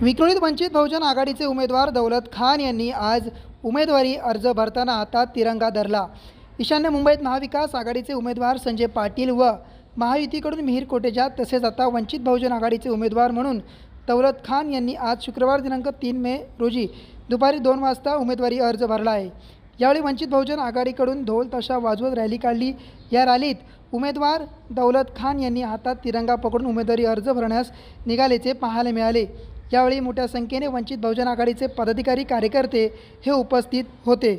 विक्रोळीत वंचित बहुजन आघाडीचे उमेदवार दौलत खान यांनी आज उमेदवारी अर्ज भरताना हातात तिरंगा धरला. ईशान्य मुंबईत महाविकास आघाडीचे उमेदवार संजय पाटील व महायुतीकडून मिहीर कोटेजा तसेच आता वंचित बहुजन आघाडीचे उमेदवार म्हणून दौलत खान यांनी आज शुक्रवार दिनांक तीन मे रोजी दुपारी दोन वाजता उमेदवारी अर्ज भरला आहे. यावेळी वंचित बहुजन आघाडीकडून ढोल तशा वाजवत रॅली काढली. या रॅलीत उमेदवार दौलत खान यांनी हातात तिरंगा पकडून उमेदवारी अर्ज भरण्यास निघाल्याचे पाहायला मिळाले. यावेळी मोठ्या संख्येने वंचित बहुजन आघाडीचे पदाधिकारी कार्यकर्ते हे उपस्थित होते.